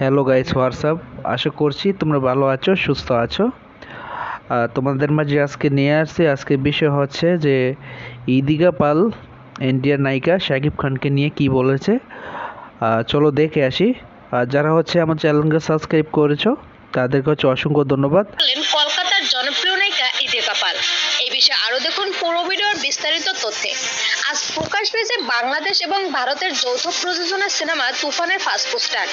Hello guys WhatsApp আশা করছি তোমরা ভালো আছো, সুস্থ আছো। তোমাদের মাঝে আজকে নিয়ে আসছি, আজকে বিষয় হচ্ছে যে ইদিকা পাল ইন্ডিয়ার নায়িকা শাকিব খানকে নিয়ে কি বলেছে। চলো দেখে আসি। আর যারা হচ্ছে আমার চ্যানেলকে সাবস্ক্রাইব করেছ, তাদেরকে হচ্ছে অসংখ্য ধন্যবাদ। নায়িকা পাল এই বিষয়ে আরও দেখুন পুরো ভিডিওর বিস্তারিত তথ্যে। আজ প্রকাশ পেয়েছে বাংলাদেশ এবং ভারতের যৌথ প্রযোজনা সিনেমা তুফানের ফার্স্ট পোস্টার।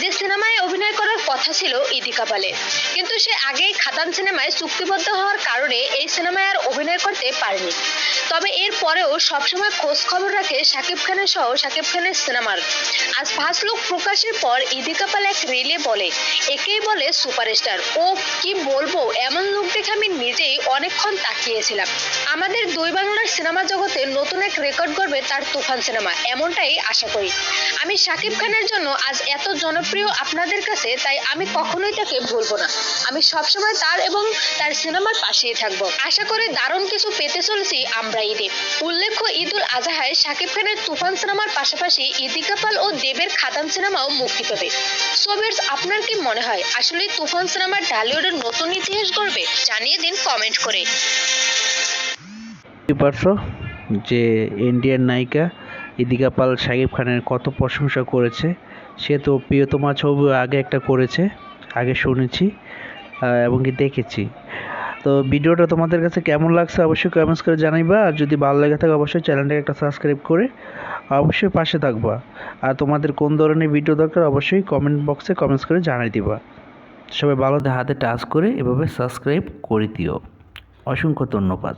যে সিনেমায় অভিনয় করার কথা ছিল ইদিকা পালের কিন্তু সে আগেই খাতান সিনেমায় চুক্তিবদ্ধ হওয়ার কারণে এই সিনেমায় আর অভিনয় করতে পারেনি। তবে এর পরেও সবসময় খোঁজ খবর রাখে শাকিব খানের সহ শাকিব খানের সিনেমার। আজ ফার্স্ট লুক প্রকাশের পর ইদিকা পাল এক রিলে বলে, একেই বলে সুপারস্টার। ও কি বলব, এমন লোক দেখে আমি নিজেই অনেকক্ষণ তাকিয়েছিলাম। আমাদের দুই বাংলার সিনেমা জগতে নতুন এক রেকর্ড করবে তার তুফান সিনেমা, এমনটাই আশা করি। আমি শাকিব খানের জন্য আজ এত জনপ্রিয় আপনাদের কাছে, তাই আমি কখনোই তাকে ভুলবো না। আমি সবসময় তার এবং তার সিনেমার পাশেই থাকব। আশা করি দারুণ কিছু পেতে চলেছি আমরা ঈদে। উল্লেখ্য, ঈদুল আজহায় শাকিব খানের তুফান সিনেমার পাশাপাশি ইদিকা পাল ও দেবের খাদান সিনেমাও মুক্তি পাবে। সোভিয়ার্স আপনার কি মনে হয় আসলে তুফান সিনেমার ঢালিউডের নতুন ইতিহাস গড়বে? জানিয়ে দিন কমেন্ট করে। বুঝতে পারছ যে ইন্ডিয়ান নায়িকা ইদিকা পাল শাকিব খানের কত প্রশংসা করেছে। সে তো প্রিয়তমা ছবি আগে একটা করেছে, আগে শুনেছি এবং কি দেখেছি। তো ভিডিওটা তোমাদের কাছে কেমন লাগছে অবশ্যই কমেন্টস করে জানাইবা, আর যদি ভালো লেগে থাকে অবশ্যই চ্যানেলটাকে একটা সাবস্ক্রাইব করে অবশ্যই পাশে থাকবা। আর তোমাদের কোন ধরনের ভিডিও দরকার অবশ্যই কমেন্ট বক্সে কমেন্টস করে জানাই দিবা। সবাই ভালো হাতে টাচ করে এভাবে সাবস্ক্রাইব করে দিও। অসংখ্য ধন্যবাদ।